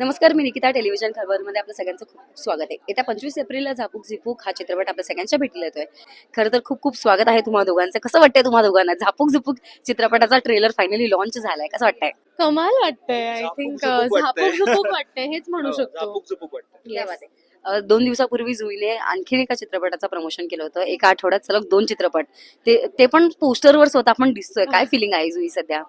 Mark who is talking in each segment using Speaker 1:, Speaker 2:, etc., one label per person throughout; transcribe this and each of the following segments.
Speaker 1: नमस्कार मी निकिता टेलिव्हिजन खबरमध्ये आपलं सगळ्यांचं खूप खूप स्वागत आहे. येत्या पंचवीस एप्रिलला झापूक झिपूक हा चित्रपट आपल्या सगळ्यांच्या भेटीला येतोय. खरं तर खूप खूप स्वागत आहे तुम्हा दोघांचं. कसं वाटतंय तुम्हा दोघांना? झापूक झिपूक चित्रपटाचा ट्रेलर फायनली लॉन्च झालाय. कसं वाटतंय?
Speaker 2: कमाल वाटतंय. I
Speaker 3: Zapuk
Speaker 2: think
Speaker 3: Jhupuk.
Speaker 2: झापूक वाटतंय. हेच म्हणू
Speaker 3: हो,
Speaker 2: शकतो.
Speaker 1: दोन दिवसापूर्वी जुईने आणखीन एका चित्रपटाचं प्रमोशन केलं होतं. एका आठवड्यात सलग दोन चित्रपट. ते ते पण पोस्टरवर स्वतः आपण दिसतोय. काय फिलिंग आहे जुई सध्या?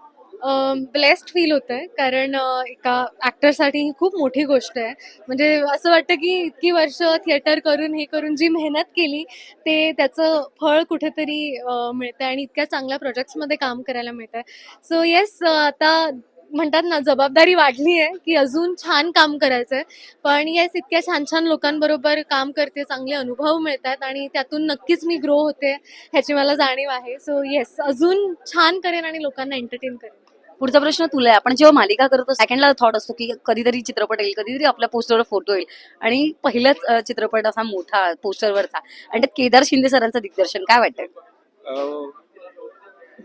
Speaker 2: ब्लेस्ड फील होत आहे कारण एका ऍक्टरसाठी ही खूप मोठी गोष्ट आहे. म्हणजे असं वाटतं की इतकी वर्ष थिएटर करून हे करून जी मेहनत केली ते त्याचं फळ कुठेतरी मिळतं मिळतंय आणि इतक्या चांगल्या प्रोजेक्ट्समध्ये काम करायला मिळतं आहे सो येस आता म्हणतात ना जबाबदारी वाढली आहे की अजून छान काम करायचंय. पण येस इतक्या छान छान लोकांबरोबर काम करते चांगले अनुभव मिळतात आणि त्यातून नक्कीच मी ग्रो होते ह्याची मला जाणीव आहे. सो येस अजून छान करेन आणि लोकांना एंटरटेन करेन.
Speaker 1: पुढचा प्रश्न तुला आहे. आपण जेव्हा मालिका करतो सेकंडला थॉट असतो की कधीतरी चित्रपट येईल कधीतरी आपल्या पोस्टरवर फोटो येईल. आणि पहिलाच चित्रपट असा मोठा पोस्टरवरचा आणि त्यात केदार शिंदे सरांचं दिग्दर्शन काय वाटतं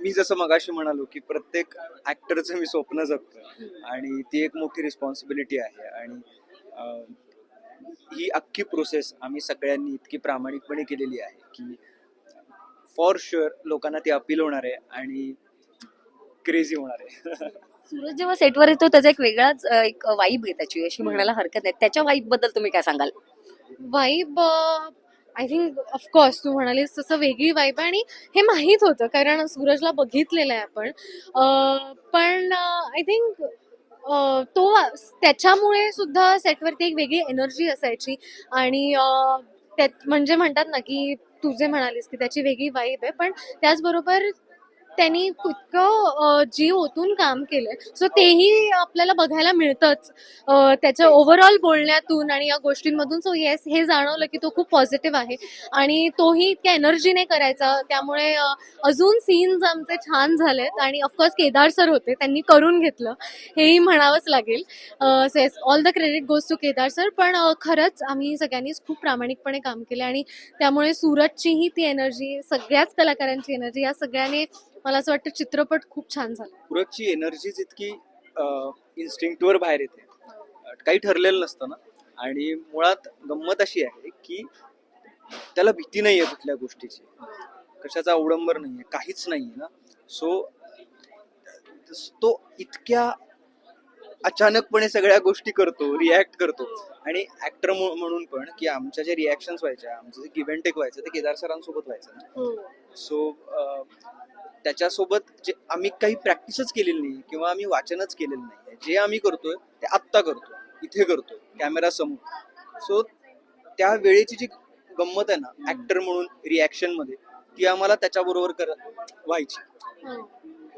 Speaker 3: मी जसं मगाशी म्हणालो की प्रत्येक ऍक्टरचं मी स्वप्न जगतो आणि ती एक मोठी रिस्पॉन्सिबिलिटी आहे. आणि ही अख्खी प्रोसेस आम्ही सगळ्यांनी इतकी प्रामाणिकपणे केलेली आहे की फॉर शुअर लोकांना ती अपील होणार आहे. आणि क्रेझी होणार आहे.
Speaker 1: सूरज जेव्हा सेटवर येतो त्याचा एक वेगळाच अं, एक वाईब आहे त्याची. अशी म्हणायला हरकत नाही. त्याच्या वाईबबद्दल तुम्ही काय सांगाल?
Speaker 2: Vibe I think of course तू म्हणालीस तसं वेगळी वाईब आहे आणि हे माहीत होतं कारण सूरजला बघितलेलं आहे आपण. अं, पण आय थिंक तो त्याच्यामुळे सुद्धा सेटवरती एक वेगळी एनर्जी असायची. आणि अं, त्यात म्हणजे म्हणतात ना की तू जे म्हणालीस की त्याची वेगळी वाईब आहे पण त्याचबरोबर त्यांनी इतकं जीव ओतून काम केलंय. सो तेही आपल्याला बघायला मिळतंच. त्याच्या ओव्हरऑल बोलण्यातून आणि या गोष्टींमधून. सो येस हे जाणवलं की तो खूप पॉझिटिव्ह आहे. आणि तोही इतक्या एनर्जीने करायचा. त्यामुळे अजून सीन्स आमचे छान झालेत. आणि ऑफकोर्स केदार सर होते. त्यांनी करून घेतलं. हेही म्हणावंच लागेल. So yes all the credit goes to Kedar sir पण खरंच आम्ही सगळ्यांनीच खूप प्रामाणिकपणे काम केलं. आणि त्यामुळे सूरजचीही ती एनर्जी सगळ्याच कलाकारांची एनर्जी या सगळ्याने मला असं वाटतं चित्रपट खूप छान झाला.
Speaker 3: पुरतची एनर्जीच इतकी इन्स्टिंक्टवर बाहेर येते अं, काही ठरलेलं नसतं ना. आणि मुळात गंमत अशी आहे की त्याला भीती नाहीये कुठल्या गोष्टीची. कशाचा अवडंबर नाहीये काहीच नाहीये ना. सो तो इतक्या अचानकपणे सगळ्या गोष्टी करतो रिॲक्ट करतो. आणि ऍक्टर म्हणून पण की आमच्या जे रिॲक्शन्स व्हायच्या आमचं जे गिव्ह टेक व्हायचं ते केदार सरांसोबत व्हायचं ना. सो त्याच्यासोबत जे आम्ही काही प्रॅक्टिसच केलेली नाही किंवा आम्ही वाचनच केलेलं नाही जे आम्ही करतोय ते आत्ता करतो इथे करतो कॅमेरा समोर. सो त्या वेळेची जी गंमत आहे ना ऍक्टर म्हणून रिॲक्शनमध्ये ती आम्हाला त्याच्याबरोबर कर व्हायची.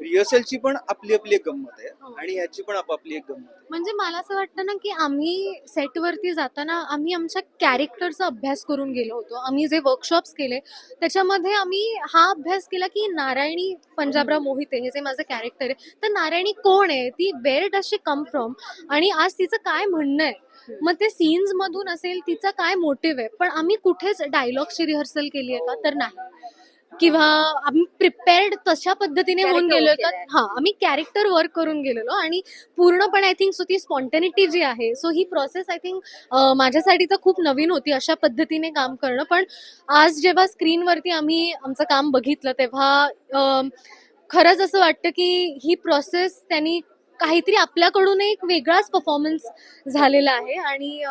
Speaker 3: रिहर्सलची पण आपली आपली एक गंमत आहे
Speaker 2: हो.
Speaker 3: आणि ह्याची पण आपापली एक गंमत आहे.
Speaker 2: म्हणजे मला असं वाटतं ना की आम्ही सेटवरती जाताना आम्ही आमच्या कॅरेक्टरचा अभ्यास करून गेलो होतो. आम्ही जे वर्कशॉप्स केले त्याच्यामध्ये आम्ही हा अभ्यास केला की नारायणी पंजाबराव मोहिते हे जे माझं कॅरेक्टर आहे तर नारायणी कोण आहे? ती wear does she come from आणि आज तिचं काय म्हणणं आहे? मग ते सीन्स मधून असेल तिचा काय मोटिव्ह आहे? पण आम्ही कुठेच डायलॉगची रिहर्सल केली आहे का? तर नाही. किंवा आम्ही प्रिपेअर्ड तशा पद्धतीने होऊन गेलो का. हा आम्ही कॅरेक्टर वर्क करून गेलेलो आणि पूर्णपणे आय थिंक सो ती स्पॉन्टॅनिटी जी आहे सो ही प्रोसेस आय थिंक माझ्यासाठी तर खूप नवीन होती अशा पद्धतीने काम करणं. पण आज जेव्हा स्क्रीनवरती आम्ही आमचं काम बघितलं तेव्हा खरंच असं वाटतं की ही प्रोसेस त्यांनी काहीतरी आपल्याकडून एक वेगळाच परफॉर्मन्स झालेला आहे. आणि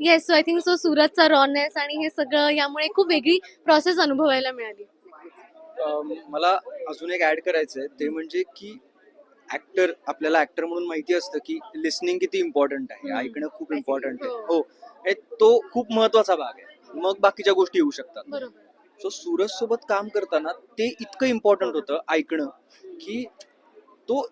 Speaker 2: yes so I think so सुरतचा rawness आणि हे सगळं यामुळे खूप वेगळी प्रोसेस अनुभवायला मिळाली.
Speaker 3: मला अजून एक ऍड करायचंय. ते म्हणजे की ऍक्टर आपल्याला ऍक्टर म्हणून माहिती असतं की लिसनिंग किती इम्पॉर्टंट आहे. ऐकणं खूप इम्पॉर्टंट आहे.
Speaker 2: हो.
Speaker 3: हो. आणि तो खूप महत्त्वाचा भाग आहे. मग बाकीच्या गोष्टी येऊ शकतात. सो सूरज सोबत काम करताना ते इतकं इम्पॉर्टंट होतं ऐकणं की तो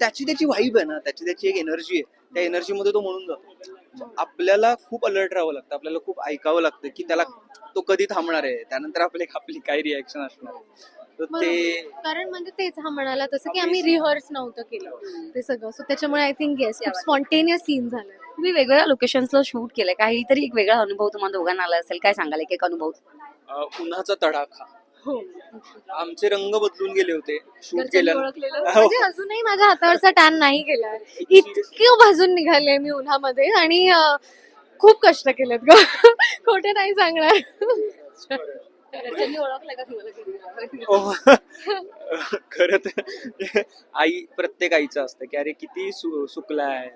Speaker 3: त्याची त्याची व्हाईब आहे ना. त्याची त्याची एक एनर्जी आहे. त्या एनर्जी मध्ये तो म्हणून जातो. आपल्याला खूप अलर्ट राहावं लागतं. आपल्याला खूप ऐकावं लागतं की त्याला तो कधी थांबणार आहे? त्यानंतर आपली आपली काय रिॲक्शन असणार आहे. ते.
Speaker 2: कारण म्हणजे तेच हा म्हणाला तसं की आम्ही रिहर्स नव्हतं केलं. ते सगळं. सो त्याच्यामुळे I think yes spontaneous scene झालं.
Speaker 1: तुम्ही वेगवेगळ्या लोकेशन्सला शूट केलंय. काहीतरी एक वेगळा अनुभव तुम्हाला दोघांना आला असेल. काय सांगाल? एक एक अनुभव
Speaker 3: उन्हाचा तडाखा.
Speaker 2: हो.
Speaker 3: आमचे रंग बदलून गेले होते. शूट
Speaker 1: घरच्यांनी
Speaker 3: केल्यानंतर
Speaker 1: ओळखलेलं?
Speaker 3: हो.
Speaker 2: म्हणजे अजूनही माझ्या हातावरचा टॅन नाही गेलाय. इतके भाजून निघाले मी उन्हामध्ये आणि अं, खूप कष्ट केलेत ग. खोटे नाही सांगणार.
Speaker 1: घरच्यांनी ओळखलं का तुम्हाला कधी?
Speaker 3: हो. खर तर आई प्रत्येक आईचं असतं की अरे किती सु- सुकलाय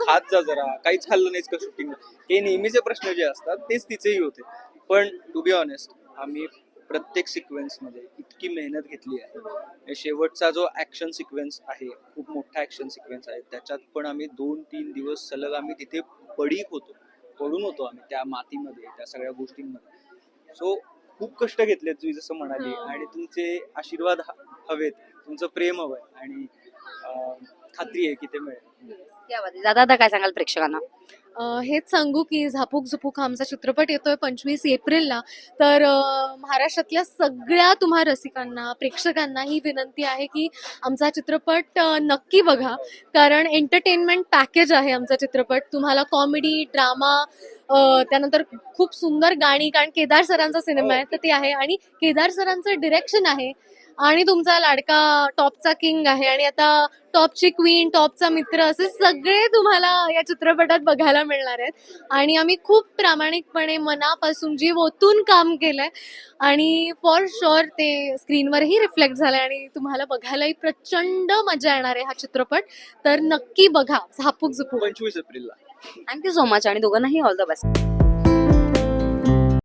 Speaker 3: खात जा जरा काहीच खाल्लं नाहीस का शूटिंग हे नेहमीचे प्रश्न जे असतात तेच तिचेही होते. पण टू बी ऑनेस्ट आम्ही प्रत्येक सिक्वेन्समध्ये इतकी मेहनत घेतली आहे शेवटचा जो ऍक्शन सिक्वेन्स आहे खूप मोठा ऍक्शन सिक्वेन्स आहे त्याच्यात पण आम्ही दोन तीन दिवस सलग आम्ही तिथे पडीक होतो पडून होतो आम्ही त्या मातीमध्ये त्या सगळ्या गोष्टींमध्ये सो खूप कष्ट घेतलेत तुम्ही जसं म्हणाली
Speaker 2: हो.
Speaker 3: आणि तुमचे आशीर्वाद हवेत तुमचं प्रेम हवंय आणि खात्री आहे की ते मिळेल.
Speaker 1: दादा आता काय सांगाल प्रेक्षकांना
Speaker 2: हेच सांगू की झापूक झुपूक हा आमचा चित्रपट येतोय पंचवीस एप्रिलला. तर महाराष्ट्रातल्या सगळ्या तुम्हा रसिकांना प्रेक्षकांना ही विनंती आहे की आमचा चित्रपट नक्की बघा. कारण एंटरटेनमेंट पॅकेज आहे आमचा चित्रपट. तुम्हाला कॉमेडी ड्रामा त्यानंतर खूप सुंदर गाणी कारण केदार सरांचा सिनेमा आहे तर ते आहे. आणि केदार सरांचं डिरेक्शन आहे. आणि तुमचा लाडका टॉपचा किंग आहे आणि आता टॉपची क्वीन टॉपचा मित्र असे सगळे तुम्हाला या चित्रपटात बघायला मिळणार आहेत. आणि आम्ही खूप प्रामाणिकपणे मनापासून जीव ओतून काम केलंय. आणि फॉर शुअर ते स्क्रीनवरही रिफ्लेक्ट झालंय आणि तुम्हाला बघायलाही प्रचंड मजा येणार आहे हा चित्रपट. तर नक्की बघा झापूक झुपूक.
Speaker 3: पंचवीस एप्रिलला.
Speaker 1: थँक्यू सो मच आणि दोघांनाही ऑल द बेस्ट